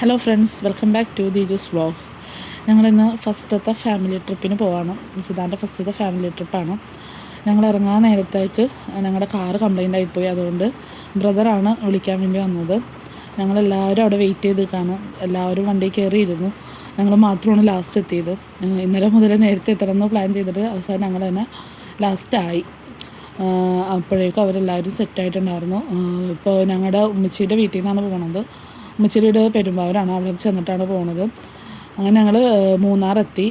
Hello friends welcome back to the juice vlog ഞങ്ങളിന്ന് ഫസ്റ്റത്തെ family ട്രിപ്പിന് പോവാണ്. സിദ്ധാന്റെ ഫസ്റ്റത്തെ ഫാമിലി ട്രിപ്പാണ് ഞങ്ങൾ ഇറങ്ങാൻ നേരത്തേക്ക് ഞങ്ങളുടെ കാറ് കംപ്ലൈന്റ് ആയിപ്പോയി. അതുകൊണ്ട് ബ്രദറാണ് വിളിക്കാൻ വേണ്ടി വന്നത്. ഞങ്ങളെല്ലാവരും അവിടെ വെയിറ്റ് ചെയ്ത് നിൽക്കുകയാണ് എല്ലാവരും വണ്ടി കയറിയിരുന്നു. ഞങ്ങൾ മാത്രമാണ് ലാസ്റ്റ് എത്തിയത്. ഇന്നലെ മുതൽ നേരത്തെ എത്തണമെന്ന് പ്ലാൻ ചെയ്തിട്ട് അവസാനം ഞങ്ങൾ തന്നെ ലാസ്റ്റായി അപ്പോഴേക്കും അവരെല്ലാവരും സെറ്റായിട്ടുണ്ടായിരുന്നു ഇപ്പോൾ ഞങ്ങളുടെ ഉമ്മച്ചിയുടെ വീട്ടിൽ നിന്നാണ് പോണത്. ഉമ്മച്ചിയുടെ വീട് പെരുമ്പാവൂരാണ്. അവിടെ ചെന്നിട്ടാണ് പോണത്. അങ്ങനെ ഞങ്ങൾ മൂന്നാർ എത്തി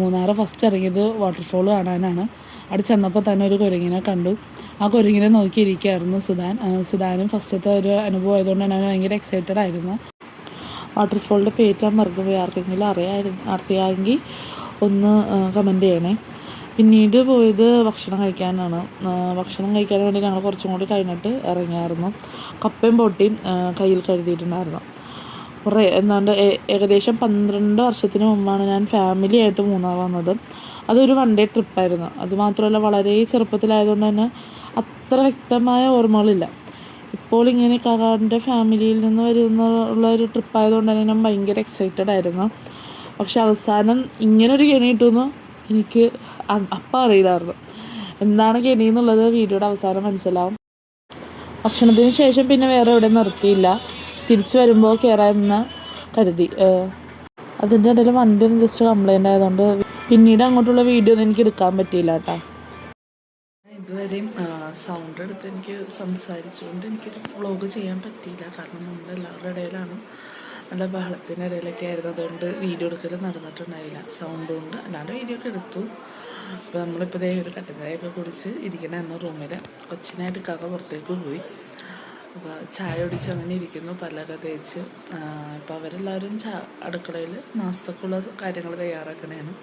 മൂന്നാറ് ഫസ്റ്റ് ഇറങ്ങിയത് വാട്ടർഫോൾ കാണാനാണ്. അവിടെ ചെന്നപ്പോൾ തന്നെ ഒരു കുരങ്ങിനെ കണ്ടു. ആ കുരങ്ങിനെ നോക്കിയിരിക്കുകയായിരുന്നു സുധാൻ. സുധാനും ഫസ്റ്റത്തെ ഒരു അനുഭവം ആയതുകൊണ്ട് തന്നെ ഭയങ്കര എക്സൈറ്റഡ് ആയിരുന്നു. വാട്ടർഫോളിന്റെ പേര് ഞാൻ ആർക്കെങ്കിലും അറിയാമായിരുന്നു അറിയാമെങ്കിൽ ഒന്ന് കമന്റ് ചെയ്യണേ. പിന്നീട് പോയത് ഭക്ഷണം കഴിക്കാനാണ്. ഭക്ഷണം കഴിക്കാൻ വേണ്ടി ഞങ്ങൾ കുറച്ചും കൂടി കഴിഞ്ഞിട്ട് ഇറങ്ങിയായിരുന്നു. കപ്പയും പൊട്ടിയും ആ, കയ്യിൽ കരുതിയിട്ടുണ്ടായിരുന്നു. കുറേ എന്താണ്ട് ഏകദേശം പന്ത്രണ്ട് വർഷത്തിന് മുമ്പാണ് ഞാൻ ഫാമിലി ആയിട്ട് മൂന്നാർ വന്നത്. അതൊരു വൺ ഡേ ട്രിപ്പായിരുന്നു അതുമാത്രമല്ല വളരെ ചെറുപ്പത്തിലായതുകൊണ്ട് തന്നെ അത്ര വ്യക്തമായ ഓർമ്മകളില്ല. ഇപ്പോൾ ഇങ്ങനെ കാക്കാടിന്റെ ഫാമിലിയിൽ നിന്ന് വരുന്ന ഉള്ള ഒരു ട്രിപ്പ് ആയതുകൊണ്ട് തന്നെ ഞാൻ ഭയങ്കര എക്സൈറ്റഡ് ആയിരുന്നു. പക്ഷെ അവസാനം ഇങ്ങനൊരു കെണി കിട്ടുമെന്ന് എനിക്ക് അപ്പം അറിയില്ലായിരുന്നു. എന്താണ് കെണി എന്നുള്ളത് വീഡിയോയുടെ അവസാനം മനസ്സിലാവും. ഭക്ഷണത്തിന് ശേഷം പിന്നെ വേറെ എവിടെ നിർത്തിയില്ല. തിരിച്ചു വരുമ്പോൾ കയറാമെന്ന് കരുതി. അതിന്റെ ഇടയിൽ വണ്ടി ഒന്ന് ജസ്റ്റ് കംപ്ലൈന്റ് ആയതുകൊണ്ട് പിന്നീട് അങ്ങോട്ടുള്ള വീഡിയോ ഒന്നും എനിക്ക് എടുക്കാൻ പറ്റിയില്ല കേട്ടോ. ഇതുവരെയും സൗണ്ട് എടുത്ത് എനിക്ക് സംസാരിച്ചുകൊണ്ട് എനിക്കൊരു വ്ളോഗ് ചെയ്യാൻ പറ്റിയില്ല. കാരണം നമ്മൾ എല്ലാവരുടെ ഇടയിലാണ് നല്ല ബഹളത്തിന്റെ ഇടയിലൊക്കെ ആയിരുന്നു. അതുകൊണ്ട് വീഡിയോ എടുക്കൽ നടന്നിട്ടുണ്ടായില്ല. സൗണ്ട് കൊണ്ട്. അല്ലാണ്ട് വീഡിയോ ഒക്കെ എടുത്തു. അപ്പോൾ നമ്മളിപ്പോൾ ദേ ഒരു കട്ടൻചായയൊക്കെ കുടിച്ച് ഇരിക്കണമായിരുന്നു റൂമിൽ കൊച്ചിനായിട്ട് കഥ പുറത്തേക്ക് പോയി. അപ്പോൾ ചായ ഒടിച്ച് അങ്ങനെ ഇരിക്കുന്നു. പല്ലൊക്കെ തേച്ച്. ഇപ്പോൾ അവരെല്ലാവരും ചാ അടുക്കളയിൽ നാസ്തക്കുള്ള കാര്യങ്ങൾ തയ്യാറാക്കണേണ്.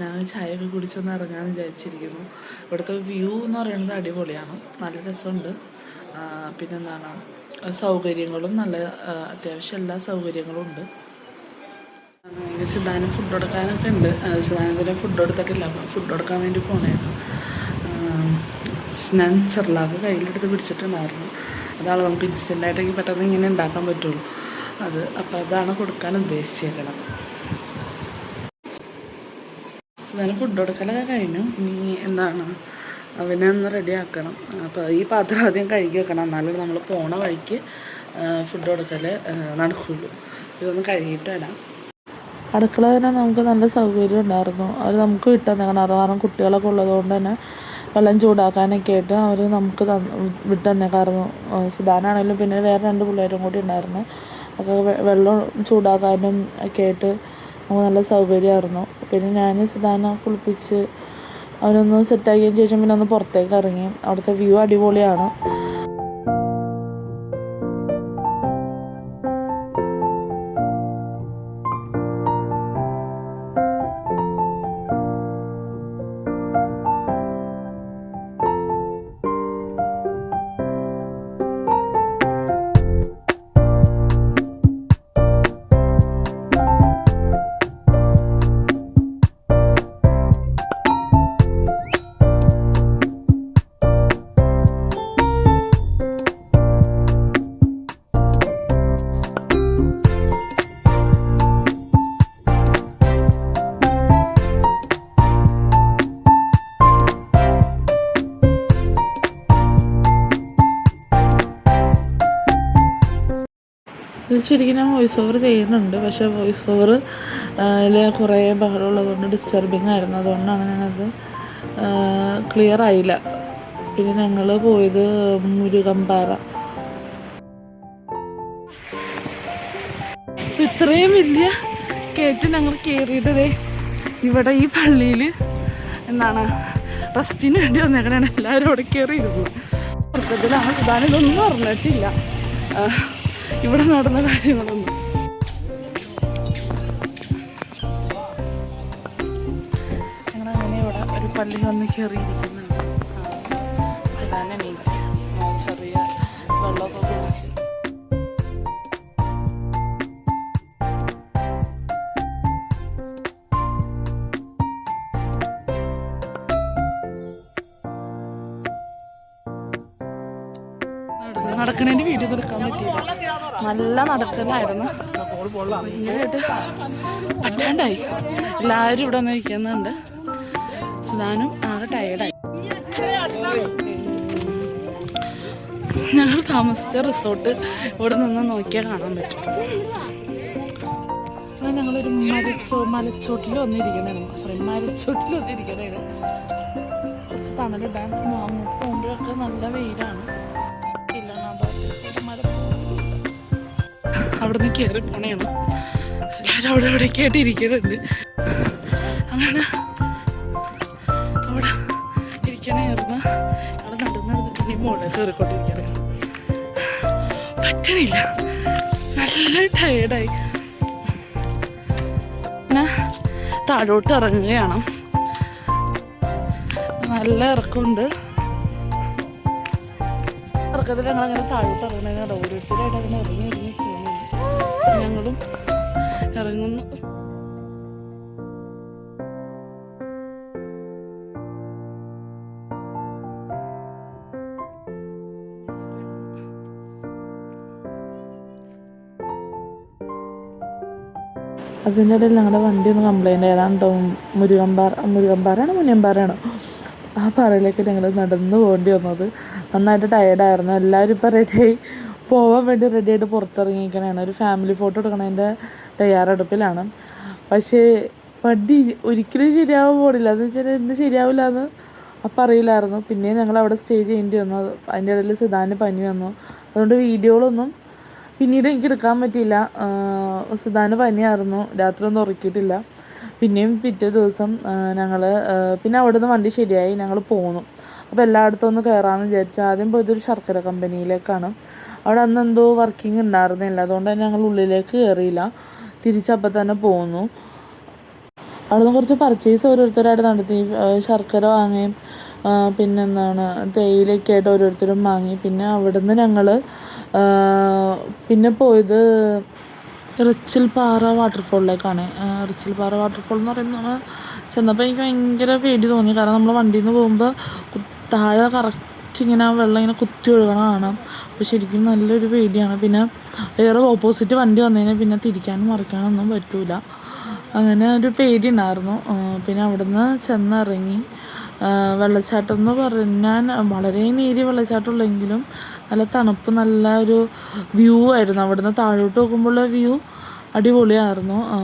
ഞാൻ ഒക്കെ കുടിച്ചൊന്ന് ഇറങ്ങാമെന്ന് വിചാരിച്ചിരിക്കുന്നു. ഇവിടുത്തെ വ്യൂ എന്ന് പറയുന്നത് അടിപൊളിയാണ്. നല്ല രസമുണ്ട്. പിന്നെന്താണ്? സൗകര്യങ്ങളും നല്ല അത്യാവശ്യം എല്ലാ സൗകര്യങ്ങളും ഉണ്ട്. സിദ്ധാനം ഫുഡ് കൊടുക്കാനൊക്കെ ഉണ്ട്. സിദ്ധാനത്തിന് ഫുഡ് കൊടുത്തിട്ടില്ല. അപ്പോൾ ഫുഡ് കൊടുക്കാൻ വേണ്ടി പോണേ ഞാൻ ചെറുലാവ് കയ്യിലെടുത്ത് പിടിച്ചിട്ടുണ്ടായിരുന്നു. അതാണ് നമുക്ക് ഇൻസ്റ്റന്റായിട്ടൊക്കെ പെട്ടെന്ന് ഇങ്ങനെ ഉണ്ടാക്കാൻ പറ്റുള്ളൂ. അത് അപ്പോൾ അതാണ് കൊടുക്കാൻ ഉദ്ദേശിച്ചേക്കണത്. സിദ്ധാനം ഫുഡ് കൊടുക്കലൊക്കെ കഴിഞ്ഞു. ഇനി എന്താണ്? അവനെ ഒന്ന് റെഡി ആക്കണം. അപ്പോൾ ഈ പാത്രം ആദ്യം കഴുകി വെക്കണം. എന്നാലും നമ്മൾ പോണ വഴിക്ക് ഫുഡ് കൊടുക്കൽ നടക്കുള്ളൂ. ഇതൊന്ന് കഴുകിയിട്ട് വരാം. അടുക്കള തന്നെ നമുക്ക് നല്ല സൗകര്യം ഉണ്ടായിരുന്നു. അവർ നമുക്ക് വിട്ടുതന്നേക്കണം അത് കാരണം കുട്ടികളൊക്കെ ഉള്ളതുകൊണ്ട് തന്നെ വെള്ളം ചൂടാക്കാനൊക്കെ ആയിട്ട് അവർ നമുക്ക് വിട്ടുതന്നേക്കായിരുന്നു സുധാനാണെങ്കിലും പിന്നെ വേറെ രണ്ട് പിള്ളേരും കൂടി ഉണ്ടായിരുന്നു. അപ്പോൾ വെള്ളം ചൂടാക്കാനും ഒക്കെ ആയിട്ട് നല്ല സൗകര്യമായിരുന്നു. പിന്നെ ഞാൻ സിദ്ധാനെ കുളിപ്പിച്ച് അവനൊന്ന് സെറ്റാക്കിയതിന് ശേഷം പിന്നെ ഒന്ന് പുറത്തേക്ക് ഇറങ്ങി. അവിടുത്തെ വ്യൂ അടിപൊളിയാണ്. ഇത് ശരിക്കും ഞാൻ വോയിസ് ഓവർ ചെയ്യുന്നുണ്ട്. പക്ഷേ വോയിസ് ഓവർ കുറേ ബഹളമുള്ളതുകൊണ്ട് ഡിസ്റ്റർബിങ് ആയിരുന്നു. അതുകൊണ്ടാണ് ഞാനത് ക്ലിയർ ആയില്ല. പിന്നെ ഞങ്ങൾ പോയത് മുരുകമ്പാറ. ഇത്രയും വലിയ കയറ്റം ഞങ്ങൾ കയറിയതേ ഇവിടെ ഈ പള്ളിയിൽ എന്താണ് റെസ്റ്റിന് വേണ്ടി വന്നേക്കണാണ് എല്ലാവരും അവിടെ കയറിയിരുന്നു ഇതാണ് ഇതൊന്നും പറഞ്ഞിട്ടില്ല. ആ, ഇവിടെ നടന്ന കാര്യങ്ങളൊന്നും. ഞങ്ങളങ്ങനെ ഇവിടെ ഒരു പള്ളി വന്ന് കയറിയിരിക്കുന്നുണ്ട്. ചെറിയ വെള്ളമൊക്കെ കുടിച്ച് നല്ല നടക്കുന്നതായിരുന്നു. ഭയങ്കരമായിട്ട് പറ്റാണ്ടായി. എല്ലാവരും ഇവിടെ വന്ന് നിൽക്കുന്നുണ്ട്. സുധാനും ആകെ ടയേർഡായി ഞങ്ങൾ താമസിച്ച റിസോർട്ട് ഇവിടെ നിന്ന് നോക്കിയാൽ കാണാൻ പറ്റും. ഞങ്ങളൊരു മരച്ചോ മലച്ചോട്ടിൽ വന്നിരിക്കണേ സോറി മരച്ചോട്ടിൽ വന്നിരിക്കണേ കുറച്ച് തണലിടാൻ പോകുമ്പോഴൊക്കെ നല്ല വെയിലാണ്. ഇല്ല നാദാപുരത്ത് അവിടുന്ന് കയറി പോണേണം എല്ലാവരും അവിടെ അവിടെ ആയിട്ട് ഇരിക്കുന്നുണ്ട് അങ്ങനെ അവിടെ ഇരിക്കണേർന്ന് അവിടെ നടന്ന് ഇനി മോളെ കയറിക്കൊണ്ടിരിക്കണേ. പറ്റണില്ല. നല്ല ടയേർഡായി പിന്നെ താഴോട്ട് ഇറങ്ങുകയാണ്. നല്ല ഇറക്കമുണ്ട്. ഇറക്കത്തിൽ ഞങ്ങൾ അങ്ങനെ താഴോട്ട് ഇറങ്ങണേ ഓരോരുത്തരായിട്ട് അങ്ങനെ ഇറങ്ങി ഇറങ്ങി. ഞങ്ങളും ഇറങ്ങുന്നു. അതിന്റെ ഇടയിൽ ഞങ്ങളുടെ വണ്ടി ഒന്ന് കംപ്ലൈന്റ് ഏതാണ്ടോ മുരുകമ്പാറ മുരുകമ്പാറയാണോ മുനിയമ്പാറയാണോ ആ പാറയിലേക്ക് ഞങ്ങൾ നടന്നു പോകേണ്ടി വന്നത്. നന്നായിട്ട് ടയേർഡായിരുന്നു എല്ലാവരും ഇപ്പോൾ റെഡിയായി പോകാൻ വേണ്ടി റെഡിയായിട്ട് പുറത്തിറങ്ങിയിരിക്കണതാണ്. ഒരു ഫാമിലി ഫോട്ടോ എടുക്കണതിന്റെ തയ്യാറെടുപ്പിലാണ്. പക്ഷേ വണ്ടി ഒരിക്കലും ശരിയാവാൻ പോണില്ല. എന്ന് വെച്ചാൽ എന്ത് ശരിയാവില്ല എന്ന് അപ്പം അറിയില്ലായിരുന്നു. പിന്നെ ഞങ്ങൾ അവിടെ സ്റ്റേ ചെയ്യേണ്ടി വന്നു. അത് അതിന്റെ ഇടയിൽ സിദാന് പനി വന്നു. അതുകൊണ്ട് വീഡിയോകളൊന്നും പിന്നീട് എനിക്ക് എടുക്കാൻ പറ്റിയില്ല. സിദാന് പനിയായിരുന്നു. രാത്രി ഒന്നും ഉറക്കിയിട്ടില്ല. പിന്നെയും പിറ്റേ ദിവസം ഞങ്ങൾ പിന്നെ അവിടെ നിന്ന് വണ്ടി ശരിയായി. ഞങ്ങൾ പോന്നു. അപ്പോൾ എല്ലായിടത്തും ഒന്ന് കയറാമെന്ന് വിചാരിച്ചു. ആദ്യം പോയതൊരു ശർക്കര കമ്പനിയിലേക്കാണ് അവിടെ അന്ന് എന്തോ വർക്കിംഗ് ഉണ്ടായിരുന്നില്ല അതുകൊണ്ട് തന്നെ ഞങ്ങൾ ഉള്ളിലേക്ക് കയറിയില്ല തിരിച്ചപ്പം തന്നെ പോന്നു. അവിടെ നിന്ന് കുറച്ച് പർച്ചേസ് ഓരോരുത്തരായിട്ട് നടത്തി. ശർക്കര വാങ്ങി. പിന്നെന്താണ് തേയിലയൊക്കെ ആയിട്ട് ഓരോരുത്തരും വാങ്ങി. പിന്നെ അവിടെ നിന്ന് ഞങ്ങൾ പിന്നെ പോയത് റിച്ചിൽ പാറ വാട്ടർഫോളിലേക്കാണ് റിച്ചിൽ പാറ വാട്ടർഫോൾ എന്ന് പറയുമ്പോൾ നമ്മൾ ചെന്നപ്പോൾ എനിക്ക് ഭയങ്കര പേടി തോന്നി. കാരണം നമ്മൾ വണ്ടിയിൽ നിന്ന് പോകുമ്പോൾ താഴെ കറക്റ്റ് ഇങ്ങനെ ആ വെള്ളം ഇങ്ങനെ കുത്തി ഒഴുകണ കാണാം. അപ്പോൾ ശരിക്കും നല്ലൊരു പേടിയാണ്. പിന്നെ വേറെ ഓപ്പോസിറ്റ് വണ്ടി വന്നു പിന്നെ തിരിക്കാനും മറിക്കാനൊന്നും പറ്റൂല. അങ്ങനെ ഒരു പേടി ഉണ്ടായിരുന്നു. പിന്നെ അവിടുന്ന് ചെന്നിറങ്ങി. വെള്ളച്ചാട്ടം എന്ന് പറഞ്ഞാൽ വളരെ നേരിയ വെള്ളച്ചാട്ടമുള്ളെങ്കിലും നല്ല തണുപ്പ് നല്ല ഒരു വ്യൂ ആയിരുന്നു. അവിടുന്ന് താഴോട്ട് നോക്കുമ്പോഴുള്ള വ്യൂ അടിപൊളിയായിരുന്നു. ആ,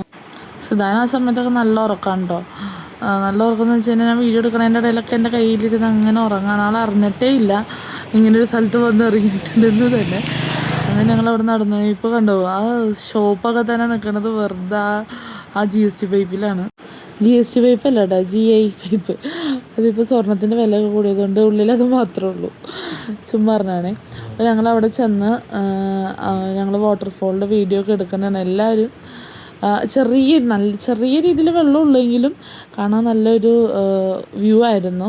ആ സമയത്തൊക്കെ നല്ല ഉറക്കമാണ് കേട്ടോ നല്ല ഉറക്കം വെച്ച് കഴിഞ്ഞാൽ ഞാൻ വീഡിയോ എടുക്കണതിന്റെ ഇടയിലൊക്കെ എന്റെ കയ്യിലിരുന്ന് അങ്ങനെ ഉറങ്ങാൻ ആൾ അറിഞ്ഞിട്ടേ ഇല്ല. ഇങ്ങനെ ഒരു സ്ഥലത്ത് വന്ന് ഇറങ്ങിയിട്ടുണ്ടെന്ന് തന്നെ. അങ്ങനെ ഞങ്ങൾ അവിടെ നടന്നു. ഇപ്പോൾ കണ്ടോ ആ ഷോപ്പൊക്കെ തന്നെ നിൽക്കുന്നത് വെറുതെ ആ- ജി എസ് ടി പൈപ്പിലാണ് ജി എസ് ടി പൈപ്പ് അല്ല കേട്ടോ ജി ഐ പൈപ്പ് അതിപ്പോൾ സ്വർണത്തിന്റെ വില കൂടിയതുകൊണ്ട് ഉള്ളിൽ അത് മാത്രമേ ഉള്ളൂ. ചുമ്മാ പറഞ്ഞാണേ. അപ്പോൾ ഞങ്ങൾ അവിടെ ചെന്ന് ഞങ്ങൾ വാട്ടർഫോളിന്റെ വീഡിയോ ഒക്കെ എടുക്കുന്നതാണ്. എല്ലാവരും ചെറിയ നല്ല ചെറിയ രീതിയിൽ വെള്ളം ഉള്ളെങ്കിലും കാണാൻ നല്ലൊരു വ്യൂ ആയിരുന്നു.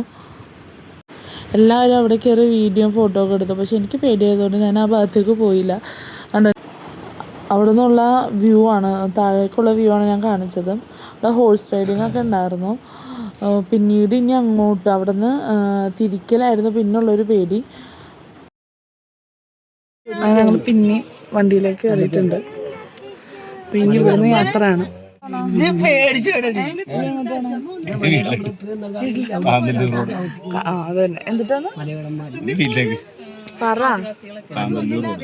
എല്ലാവരും അവിടെ കയറി വീഡിയോ ഫോട്ടോ ഒക്കെ എടുത്തു. പക്ഷെ എനിക്ക് പേടിയായതുകൊണ്ട് ഞാൻ ആ ഭാഗത്തേക്ക് പോയില്ല. അവിടെ നിന്നുള്ള വ്യൂ ആണ് താഴേക്കുള്ള വ്യൂ ആണ് ഞാൻ കാണിച്ചത്. അവിടെ ഹോഴ്സ് റൈഡിങ് ഒക്കെ ഉണ്ടായിരുന്നു. പിന്നീട് ഇനി അങ്ങോട്ട് അവിടെ നിന്ന് തിരിക്കലായിരുന്നു പിന്നുള്ളൊരു പേടി. ഞങ്ങൾ പിന്നെ വണ്ടിയിലേക്ക് കയറിയിട്ടുണ്ട്. പിന്നെ വരുന്ന യാത്രയാണ്. അതന്നെ. എന്നിട്ടാണ് പറ. കാന്തല്ലൂർ.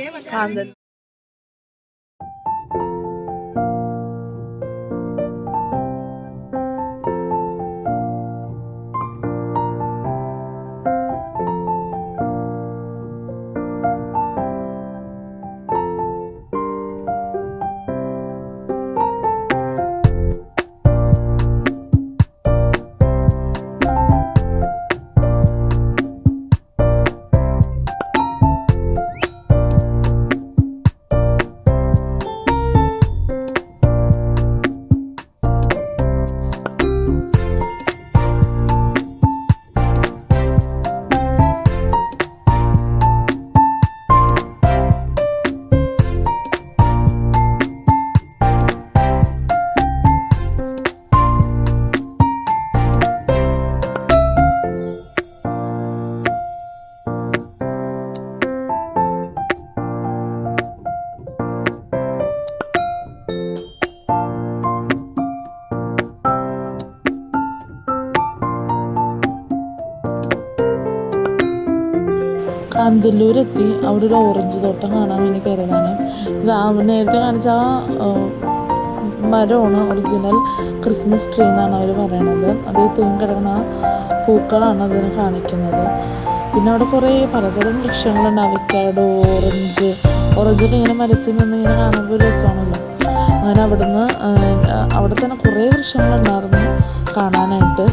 കാന്തല്ലൂരെത്തി അവിടെ ഒരു ഓറഞ്ച് തോട്ടം കാണാൻ വേണ്ടി കയറിയതാണ് നേരത്തെ കാണിച്ച ആ മരമാണ് ഒറിജിനൽ ക്രിസ്മസ് ട്രീ എന്നാണ് അവർ പറയണത്. അതിൽ തൂങ്ങി കിടക്കുന്ന പൂക്കളാണ് അതിന് കാണിക്കുന്നത്. പിന്നെ അവിടെ കുറേ പലതരം വൃക്ഷങ്ങളുണ്ട്. Avocado orange. ഓറഞ്ചൊക്കെ ഇങ്ങനെ മരത്തിൽ നിന്ന് ഇങ്ങനെ കാണുമ്പോൾ ഒരു രസമാണല്ലോ. അങ്ങനെ അവിടുന്ന് അവിടെ തന്നെ കുറേ വൃക്ഷങ്ങളുണ്ടായിരുന്നു കാണാനായിട്ട്.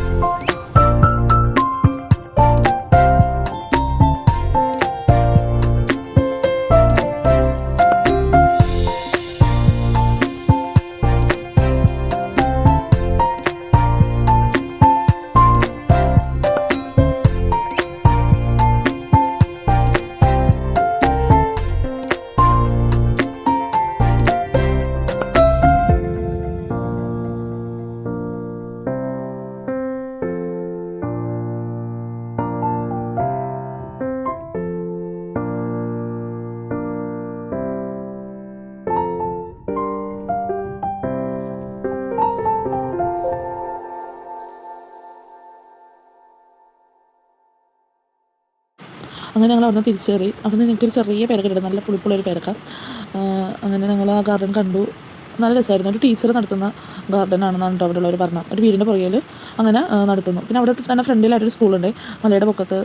അങ്ങനെ ഞങ്ങൾ അവിടെ അവിടുന്ന് തിരിച്ചു കയറി അവിടുന്ന് ഞങ്ങൾക്കൊരു ചെറിയ പേരക്ക കിട്ടും നല്ല പുളിപ്പുള്ളൊരു പേരക്ക. അങ്ങനെ ഞങ്ങൾ ആ ഗാർഡൻ കണ്ടു. നല്ല രസമായിരുന്നു. ഒരു ടീച്ചർ നടത്തുന്ന ഗാർഡൻ ആണെന്നാണ് കേട്ടോ അവിടെയുള്ളവർ പറഞ്ഞത്. ഒരു വീടിന്റെ പുറകിൽ അങ്ങനെ നടത്തുന്നു. പിന്നെ അവിടെ തന്നെ ഫ്രണ്ടിലായിട്ടൊരു സ്കൂളുണ്ട് മലയുടെ പൊക്കത്ത്.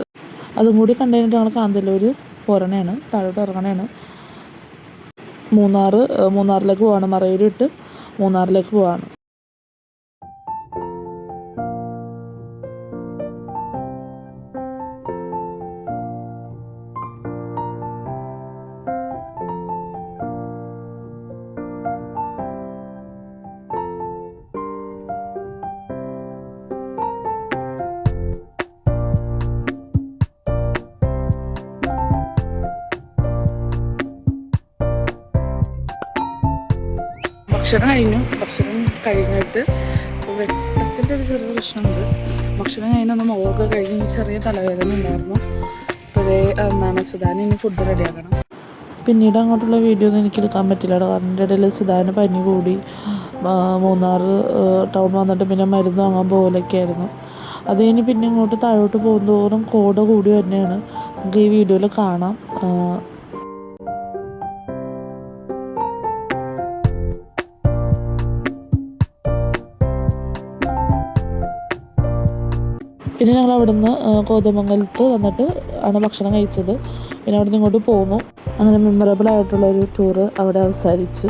അതും കൂടി കണ്ടു കഴിഞ്ഞിട്ട് ഞങ്ങൾ കാന്തല്ലൂർ പോരണയാണ് താഴോട്ട് ഇറങ്ങണയാണ് മൂന്നാർ ആ, മൂന്നാറിലേക്ക് പോവാണ്. മറയൂർ ഇട്ട് മൂന്നാറിലേക്ക് പോവാണ്. ഭക്ഷണം കഴിഞ്ഞു. ഭക്ഷണം കഴിഞ്ഞിട്ട് വെട്ടത്തിന്റെ ഒരു ചെറിയ പ്രശ്നമുണ്ട്. ഭക്ഷണം കഴിഞ്ഞൊന്ന് മുഖമൊക്കെ കഴിഞ്ഞ് ചെറിയ തലവേദന ഉണ്ടായിരുന്നു. അപ്പോൾ എന്താണ് സുധാന് ഇനി ഫുഡ് റെഡിയാക്കണം പിന്നീട് അങ്ങോട്ടുള്ള വീഡിയോ ഒന്നും എനിക്ക് എടുക്കാൻ പറ്റില്ല കാരണം എന്റെ ഇടയിൽ സുധാന് പനി കൂടി. മൂന്നാർ ടൗൺ വന്നിട്ട് പിന്നെ മരുന്ന് വാങ്ങാൻ പോകലൊക്കെ ആയിരുന്നു. അത് കഴിഞ്ഞ് പിന്നെ ഇങ്ങോട്ട് താഴോട്ട് പോകുന്നതോറും കോട കൂടി തന്നെയാണ് നമുക്ക് ഈ വീഡിയോയിൽ കാണാം. പിന്നെ ഞങ്ങൾ അവിടുന്ന് നിന്ന് കോതമംഗലത്ത് വന്നിട്ട് ആണ് ഭക്ഷണം കഴിച്ചത്. പിന്നെ അവിടുന്ന് ഇങ്ങോട്ട് പോന്നു. അങ്ങനെ മെമ്മറബിൾ ആയിട്ടുള്ള ഒരു ടൂറ് അവിടെ അവസാനിച്ചു.